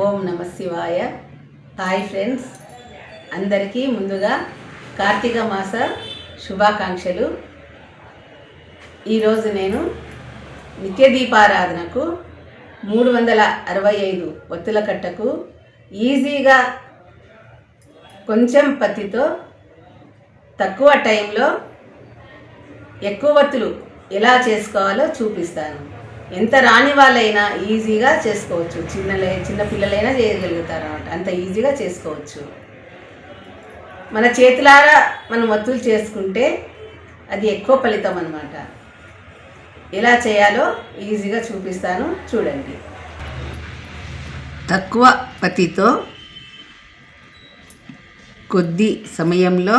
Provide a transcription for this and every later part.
ఓం నమ శివాయ. Hi friends. అందరికీ ముందుగా కార్తీక మాస శుభాకాంక్షలు. ఈరోజు నేను నిత్య దీపారాధనకు మూడు వందల అరవై ఐదు ఒత్తుల కట్టకు ఈజీగా కొంచెం పత్తితో తక్కువ టైంలో ఎక్కువ ఒత్తులు ఎలా చేసుకోవాలో చూపిస్తాను. ఎంత రాని వాళ్ళైనా ఈజీగా చేసుకోవచ్చు. చిన్నలే చిన్న పిల్లలైనా చేయగలుగుతారు అనమాట అంత ఈజీగా చేసుకోవచ్చు. మన చేతులారా మనం వత్తులు చేసుకుంటే అది ఎక్కువ ఫలితం అనమాట ఎలా చేయాలో ఈజీగా చూపిస్తాను. చూడండి. తక్కువ పతితో కొద్ది సమయంలో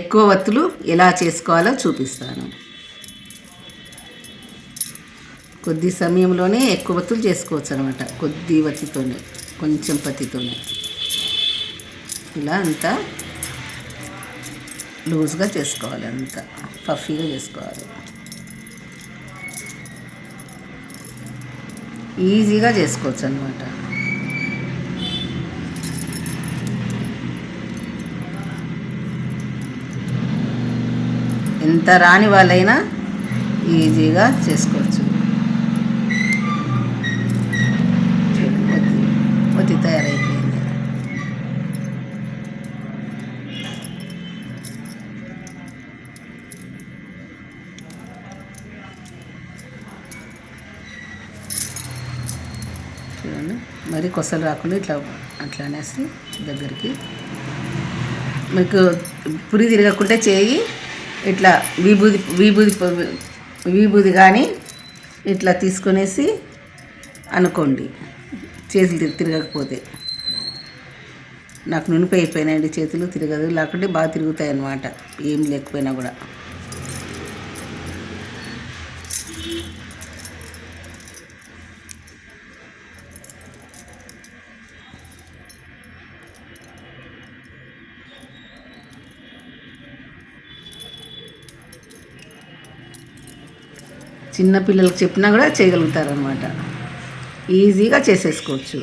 ఎక్కువ వత్తులు ఎలా చేసుకోవాలో చూపిస్తాను. కొద్ది సమయంలోనే ఎక్కువ వత్తులు చేసుకోవచ్చు అనమాట కొద్ది వత్తితోనే కొంచెం పత్తితోనే. ఇలా అంతా లూజ్గా చేసుకోవాలి అంతా. పఫీగా చేసుకోవాలి. ఈజీగా చేసుకోవచ్చు అనమాట ఎంత రాని వాళ్ళైనా ఈజీగా చేసుకో చూడండి మరి కొసలు రాకుండా ఇట్లా అట్లా అనేసి దగ్గరికి మీకు పురి తిరగకుంటే చేయి. ఇట్లా విభూది విభూది విభూది కానీ ఇట్లా తీసుకొనేసి అనుకోండి. చేతులు తిరగకపోతే. నాకు నునిపి అయిపోయినాయండి చేతులు తిరగదు. లేకుంటే బాగా తిరుగుతాయి అన్నమాట ఏం లేకపోయినా కూడా. చిన్నపిల్లలకు చెప్పినా కూడా చేయగలుగుతారు అనమాట ఈజీగా చేసేసుకోవచ్చు.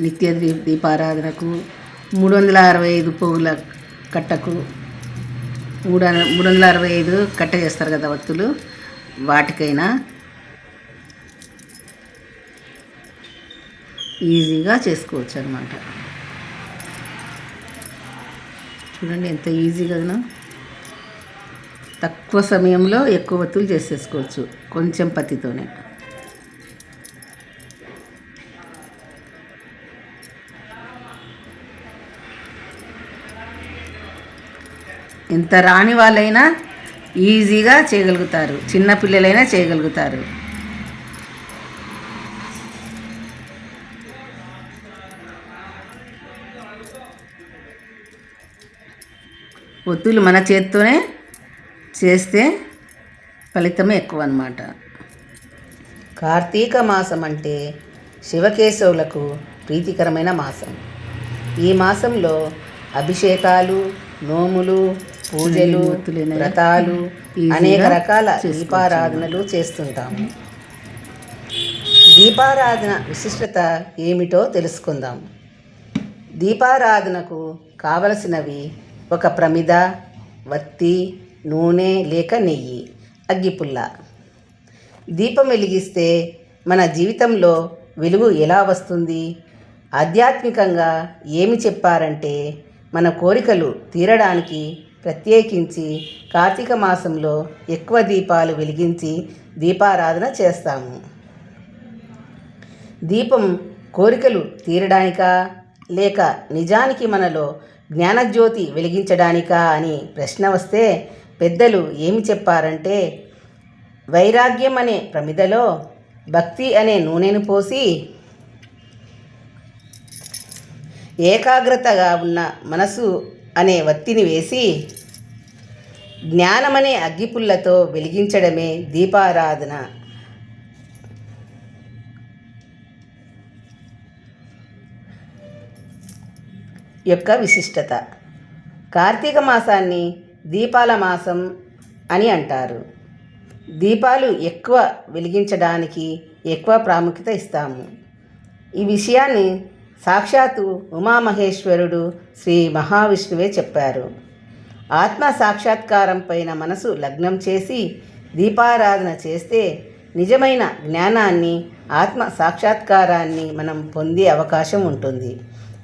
నిత్య దీపారాధనకు మూడు వందల అరవై ఐదు పోగుల కట్టకు మూడు మూడు వందల అరవై ఐదు కట్ట చేస్తారు కదా వత్తులు వాటికైనా ఈజీగా చేసుకోవచ్చు అనమాట చూడండి ఎంత ఈజీ కదా తక్కువ సమయంలో ఎక్కువ వత్తులు చేసేసుకోవచ్చు కొంచెం పత్తితోనే. ఎంత రాని వాళ్ళైనా ఈజీగా చేయగలుగుతారు చిన్నపిల్లలైనా చేయగలుగుతారు. ఒత్తులు మన చేత్తోనే చేస్తే ఫలితమే ఎక్కువ అన్నమాట కార్తీక మాసం అంటే శివకేశవులకు ప్రీతికరమైన మాసం. ఈ మాసంలో అభిషేకాలు నోములు పూజలు వ్రతాలు అనేక రకాల దీపారాధనలు చేస్తుంటాము. దీపారాధన విశిష్టత ఏమిటో తెలుసుకుందాం. దీపారాధనకు కావలసినవి ఒక ప్రమిద వత్తి నూనె లేక నెయ్యి. అగ్గిపుల్ల. దీపం వెలిగిస్తే మన జీవితంలో వెలుగు ఎలా వస్తుంది? ఆధ్యాత్మికంగా ఏమి చెప్పారంటే మన కోరికలు తీరడానికి ప్రత్యేకించి కార్తీక మాసంలో ఎక్కువ దీపాలు వెలిగించి దీపారాధన చేస్తాము. దీపం కోరికలు తీరడానికా లేక నిజానికి మనలో జ్ఞానజ్యోతి వెలిగించడానికా అని ప్రశ్న వస్తే పెద్దలు ఏమి చెప్పారంటే వైరాగ్యం అనే ప్రమిదలో భక్తి అనే నూనెను పోసి ఏకాగ్రతగా ఉన్న మనసు అనే వత్తిని వేసి జ్ఞానమనే అగ్గిపుల్లతో వెలిగించడమే దీపారాధన. యొక్క విశిష్టత. కార్తీక మాసాన్ని దీపాల మాసం అని అంటారు. దీపాలు ఎక్కువ వెలిగించడానికి ఎక్కువ ప్రాముఖ్యత ఇస్తాము. ఈ విషయాన్ని సాక్షాత్తు ఉమామహేశ్వరుడు శ్రీ మహావిష్ణువే చెప్పారు. ఆత్మ సాక్షాత్కారం పైన మనసు లగ్నం చేసి దీపారాధన చేస్తే నిజమైన జ్ఞానాన్ని ఆత్మ సాక్షాత్కారాన్ని మనం పొందే అవకాశం ఉంటుంది.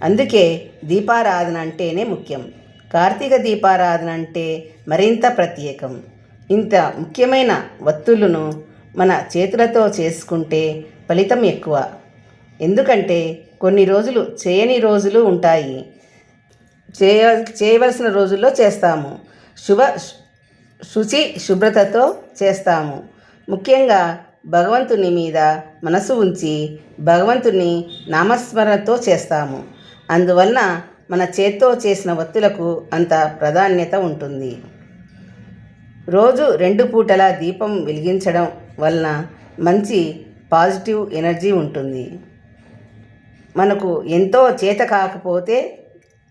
అందుకే దీపారాధన అంటేనే ముఖ్యం. కార్తీక దీపారాధన అంటే మరింత ప్రత్యేకం. ఇంత ముఖ్యమైన వత్తులను మన చేతులతో చేసుకుంటే ఫలితం ఎక్కువ. ఎందుకంటే కొన్ని రోజులు చేయని రోజులు ఉంటాయి. చేయ చేయవలసిన రోజుల్లో చేస్తాము. శుభ శుచి శుభ్రతతో చేస్తాము. ముఖ్యంగా భగవంతుని మీద మనసు ఉంచి భగవంతుని నామస్మరణతో చేస్తాము. అందువలన మన చేత్తో చేసిన వత్తులకు అంత ప్రాధాన్యత ఉంటుంది. రోజు రెండు పూటల దీపం వెలిగించడం వలన మంచి పాజిటివ్ ఎనర్జీ ఉంటుంది. మనకు ఎంతో చేత కాకపోతే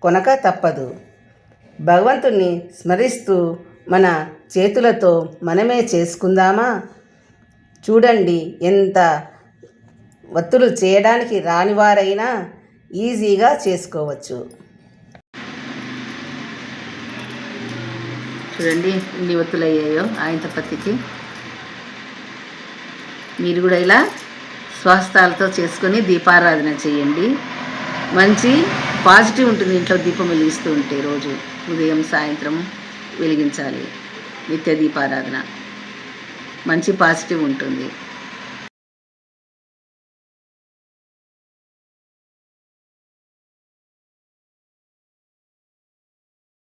కొనక తప్పదు. భగవంతుణ్ణి స్మరిస్తూ మన చేతులతో మనమే చేసుకుందామా? చూడండి ఎంత వత్తులు చేయడానికి రానివారైనా ఈజీగా చేసుకోవచ్చు. చూడండి ఇన్ని ఒత్తులు అయ్యాయో ఆయంత పత్తికి. మీరు కూడా ఇలా స్వస్థాలతో చేసుకొని దీపారాధన చేయండి. మంచి పాజిటివ్ ఉంటుంది ఇంట్లో దీపం వెలిగిస్తూ ఉంటే రోజు. ఉదయం సాయంత్రం వెలిగించాలి. నిత్య దీపారాధన. మంచి పాజిటివ్ ఉంటుంది.